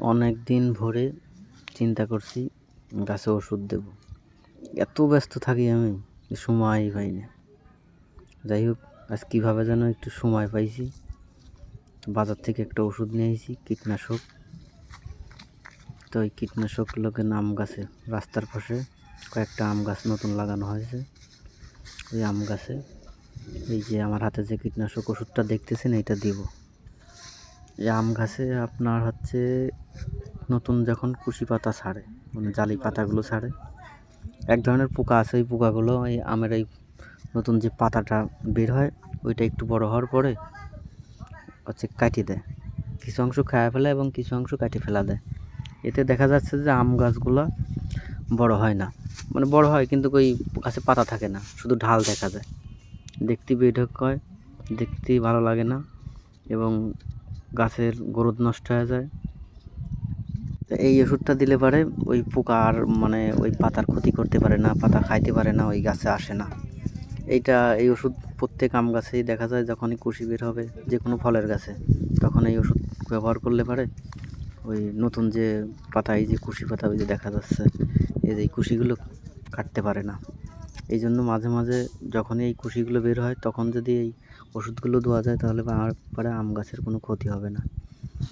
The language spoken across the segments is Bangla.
অনেক দিন ভরে চিন্তা করছি, গাছে ওষুধ দেব। এত ব্যস্ত থাকি আমি যে সময়ই পাই না। যাই হোক, আজ কীভাবে যেন একটু সময় পাইছি। বাজার থেকে একটা ওষুধ নিয়ে এসেছি কীটনাশক। তো ওই কীটনাশক লোকে আম গাছে, রাস্তার পাশে কয়েকটা আম গাছ নতুন লাগানো হয়েছে। ওই আম গাছে এই যে আমার হাতে যে কীটনাশক ওষুধটা দেখতেছেন এইটা দিব। এই আম গাছে আপনার হচ্ছে নতুন যখন কুশি পাতা ছাড়ে মানে জালি পাতাগুলো ছাড়ে, এক ধরনের পোকা আছে ওই পোকাগুলো এই আমের এই নতুন যে পাতাটা বের হয়, ওইটা একটু বড় হওয়ার পরে হচ্ছে কাটিয়ে দেয়। কিছু অংশ খায় ফেলে এবং কিছু অংশ কাটিয়ে ফেলা দেয়। এতে দেখা যাচ্ছে যে আম গাছগুলো বড় হয় না। মানে বড় হয় কিন্তু ওই গাছে পাতা থাকে না, শুধু ঢাল দেখা যায়। দেখতে বেঢক হয়, দেখতে ভালো লাগে না এবং গাছের গ্রোথ নষ্ট হয়ে যায়। তো এই ওষুধটা দিলে পারে ওই পোকা আর মানে ওই পাতার ক্ষতি করতে পারে না, পাতা খাইতে পারে না, ওই গাছে আসে না। এইটা, এই ওষুধ প্রত্যেক আম গাছেই দেখা যায় যখনই কুশি বের হবে যে কোনো ফলের গাছে। তখন এই ওষুধ ব্যবহার করলে পারে। ওই নতুন যে পাতা এই যে কুশি পাতা ওই যে দেখা যাচ্ছে, এই যে কুশিগুলো কাটতে পারে না। এই জন্য মাঝে মাঝে যখনই এই কুশিগুলো বের হয়, তখন যদি এই ওষুধগুলো দেওয়া যায়, তাহলে আর পরে আম গাছের কোনো ক্ষতি হবে না।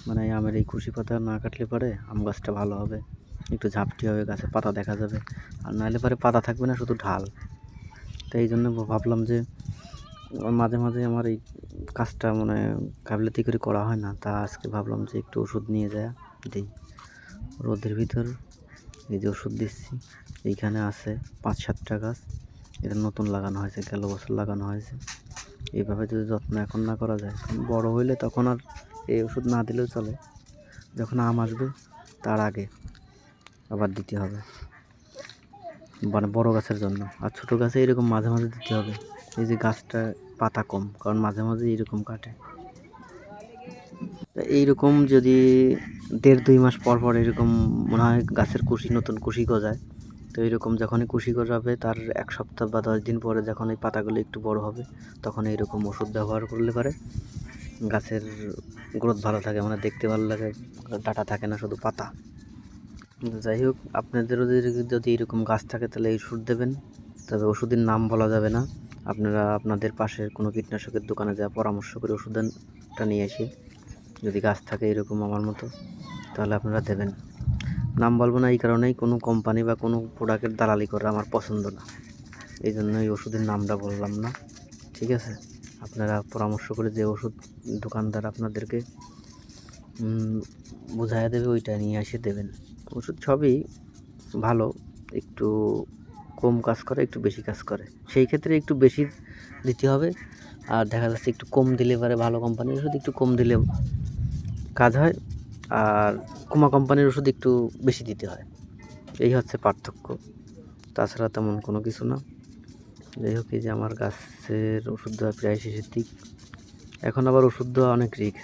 মানে এই আমের এই কুশি পাতা না কাটলে পরে আম গাছটা ভালো হবে। একটু ঝাপটি হবে গাছে পাতা দেখা যাবে। আর নাহলে পরে পাতা থাকবে না, শুধু ঢাল। তো এই জন্য ভাবলাম যে মাঝে মাঝে আমার এই কাজটা মানে গাফিলতি করে করা হয় না। তা আজকে ভাবলাম যে একটু ওষুধ নিয়ে যায় দিই। রোদের ভিতর এই যে ওষুধ দিচ্ছি, এইখানে আছে পাঁচ সাতটা গাছ। এটা নতুন লাগানো হয়েছে, গেল বছর লাগানো হয়েছে। এইভাবে যদি যত্ন এখন না করা যায় বড় হইলে তখন আর এই ওষুধ না দিলেও চলে। যখন আম আসবে, তার আগে আবার দিতে হবে। মানে বড় গাছের জন্য। আর ছোটো গাছে এরকম মাঝে মাঝে দিতে হবে। এই যে গাছটা পাতা কম, কারণ মাঝে মাঝে এরকম কাটে। এইরকম যদি দেড় দুই মাস পর পর এরকম মনে হয় গাছের কুশি, নতুন কুশি গজায় তো এরকম যখনই কুশি গজাবে তার এক সপ্তাহ বা দশ দিন পরে যখন এই পাতাগুলো একটু বড় হবে, তখন এইরকম ওষুধ ব্যবহার করলে পারে। গাছের গ্রোথ ভালো থাকে মানে দেখতে ভালো লাগে, ডাটা থাকে না, শুধু পাতা। যাই হোক, আপনাদেরও যদি যদি এরকম গাছ থাকে, তাহলে এই ওষুধ দেবেন। তবে ওষুধের নাম বলা যাবে না। আপনারা আপনাদের পাশের কোনো কীটনাশকের দোকানে যা পরামর্শ করে ওষুধটা নিয়ে এসে যদি গাছ থাকে এরকম আমার মতো, তাহলে আপনারা দেবেন। নাম বলব না, এই কারণেই কোনো কোম্পানি বা কোনো প্রোডাক্টের দালালি করা আমার পছন্দ না। এই জন্য এই ওষুধের নামটা বললাম না, ঠিক আছে? আপনারা পরামর্শ করে যে ওষুধ দোকানদার আপনাদেরকে বোঝাইয়া দেবে, ওইটা নিয়ে এসে দেবেন। ওষুধ সবই ভালো, একটু কম কাজ করে, একটু বেশি কাজ করে। সেই ক্ষেত্রে একটু বেশি দিতে হবে, আর দেখা যাচ্ছে একটু কম দিলে পারে ভালো কোম্পানির ওষুধ একটু কম দিলে কাজ হয়। আর কুমা কোম্পানির ওষুধ একটু বেশি দিতে হয়। এই হচ্ছে পার্থক্য। তাছাড়া তেমন কোনো কিছু না। যাই হোক, এই যে আমার গাছের ওষুধ দেওয়া প্রায় শেষের দিক। এখন আবার ওষুধ দেওয়া অনেক রিস্ক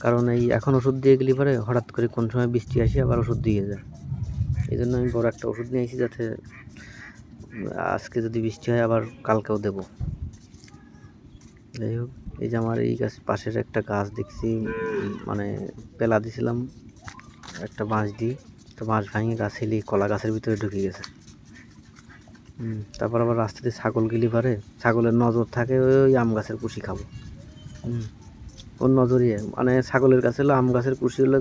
কারণ এই এখন ওষুধ দিয়ে গেলে পরে হঠাৎ করে কোন সময় বৃষ্টি আসে, আবার ওষুধ দিয়ে যায়। এই জন্য আমি বড় একটা ওষুধ নিয়ে আসি যাতে আজকে যদি বৃষ্টি হয়, আবার কালকেও দেব। যাই হোক। এই যে আমার এই গাছ পাশের একটা গাছ দেখছি মানে পেলা দিছিলাম, একটা বাঁশ দিয়ে। তো বাঁশ ভাঙিয়ে গাছ হিলি কলা গাছের ভিতরে ঢুকে গেছে। তারপর আবার রাস্তাতে ছাগল গেলি পারে, ছাগলের নজর থাকে, ওই আম গাছের কুশি খাব। ওর নজরিয়ে মানে ছাগলের কাছে হলো আম গাছের কুশি হলো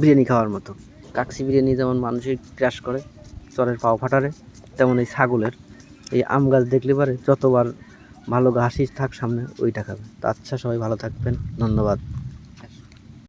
বিরিয়ানি খাওয়ার মতো। কাকসি বিরিয়ানি যেমন মানুষের ক্রাশ করে, চরের পাও ফাটারে, তেমন এই ছাগলের। এই আম গাছ দেখলে পারে, যতবার ভালো ঘাসি থাক সামনে ওইটা খাবে। তো আচ্ছা সবাই ভালো থাকবেন ধন্যবাদ।